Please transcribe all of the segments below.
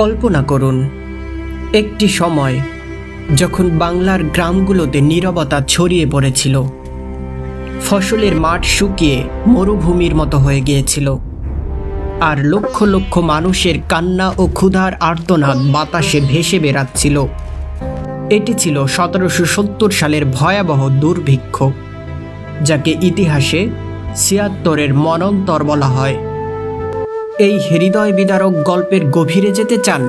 কল্পনা করুন, একটি সময় যখন বাংলার গ্রামগুলোতে নীরবতা ছড়িয়ে পড়েছিল, ফসলের মাঠ শুকিয়ে মরুভূমির মতো হয়ে গিয়েছিল, আর লক্ষ লক্ষ মানুষের কান্না ও ক্ষুধার আর্তনাদ বাতাসে ভেসে বেড়াচ্ছিল। এটি ছিল সতেরোশো সত্তর সালের ভয়াবহ দুর্ভিক্ষ, যাকে ইতিহাসে ছিয়াত্তরের মনন্তর বলা হয়। এই হৃদয় বিদারক গল্পের গভীরে যেতে চান,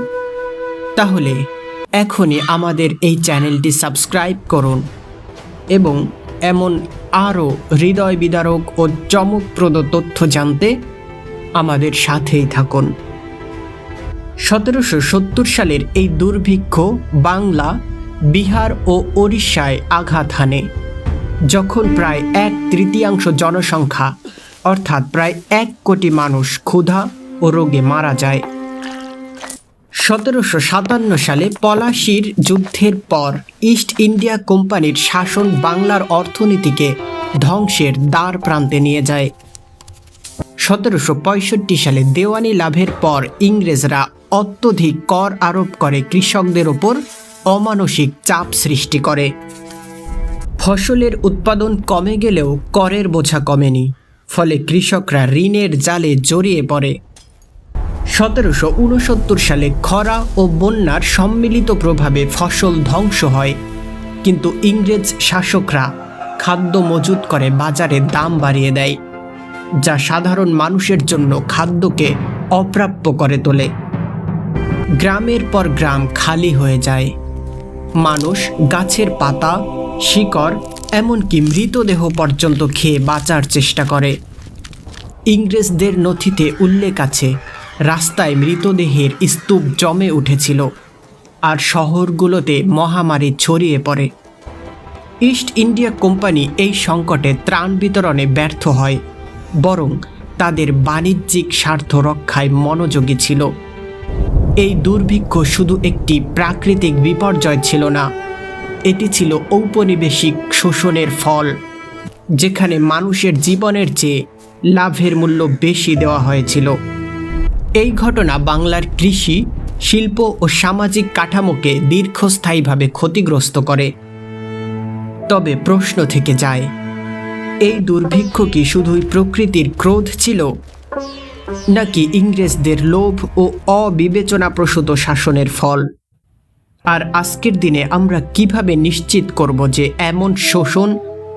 তাহলে এখনই আমাদের এই চ্যানেলটি সাবস্ক্রাইব করুন এবং এমন আরও হৃদয় বিদারক ও চমকপ্রদ তথ্য জানতে আমাদের সাথেই থাকুন। সতেরোশো সত্তর সালের এই দুর্ভিক্ষ বাংলা, বিহার ও ওড়িশায় আঘাত হানে, যখন প্রায় এক তৃতীয়াংশ জনসংখ্যা অর্থাৎ প্রায় এক কোটি মানুষ ক্ষুধা ও রোগে মারা যায়। সতেরোশো সাতান্ন সালে পলাশির যুদ্ধের পর ইস্ট ইন্ডিয়া কোম্পানির শাসন বাংলার অর্থনীতিকে ধ্বংসের দ্বার প্রান্তে নিয়ে যায়। সতেরোশো পঁয়ষট্টি সালে দেওয়ানি লাভের পর ইংরেজরা অত্যধিক কর আরোপ করে কৃষকদের ওপর অমানসিক চাপ সৃষ্টি করে। ফসলের উৎপাদন কমে গেলেও করের বোঝা কমেনি। ফলে কৃষকরা ঋণের জালে জড়িয়ে পড়ে। সতেরোশো উনসত্তর সালে খরা ও বন্যার সম্মিলিত প্রভাবে ফসল ধ্বংস হয়। কিন্তু ইংরেজ শাসকরা খাদ্য মজুত করে বাজারে দাম বাড়িয়ে দেয়, যা সাধারণ মানুষের জন্য খাদ্যকে অপ্রাপ্য করে তোলে। গ্রামের পর গ্রাম খালি হয়ে যায়। মানুষ গাছের পাতা, শিকড় এমনকি মৃতদেহ পর্যন্ত খেয়ে বাঁচার চেষ্টা করে। ইংরেজদের নথিতে উল্লেখ আছে, রাস্তায় মৃতদেহের স্তূপ জমে উঠেছিল আর শহরগুলোতে মহামারী ছড়িয়ে পড়ে। ইস্ট ইন্ডিয়া কোম্পানি এই সংকটে ত্রাণ বিতরণে ব্যর্থ হয়, বরং তাদের বাণিজ্যিক স্বার্থ রক্ষায় মনোযোগী ছিল। এই দুর্ভিক্ষ শুধু একটি প্রাকৃতিক বিপর্যয় ছিল না এটি ছিল ঔপনিবেশিক শোষণের ফল, যেখানে মানুষের জীবনের চেয়ে লাভের মূল্য বেশি দেওয়া হয়েছিল। এই ঘটনা বাংলার কৃষি, শিল্প ও সামাজিক কাঠামোকে দীর্ঘস্থায়ীভাবে ক্ষতিগ্রস্ত করে। তবে প্রশ্ন থেকে যায়, এই দুর্ভিক্ষ কি শুধুই প্রকৃতির ক্রোধ ছিল, নাকি ইংরেজদের লোভ ও অবিবেচনাপ্রসূত শাসনের ফল? আর আজকের দিনে আমরা কীভাবে নিশ্চিত করব যে এমন শোষণ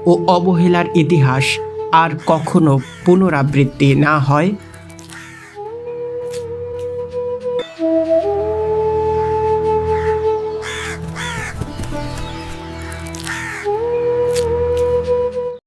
ও অবহেলার ইতিহাস আর কখনো পুনরাবৃত্তি না হয়?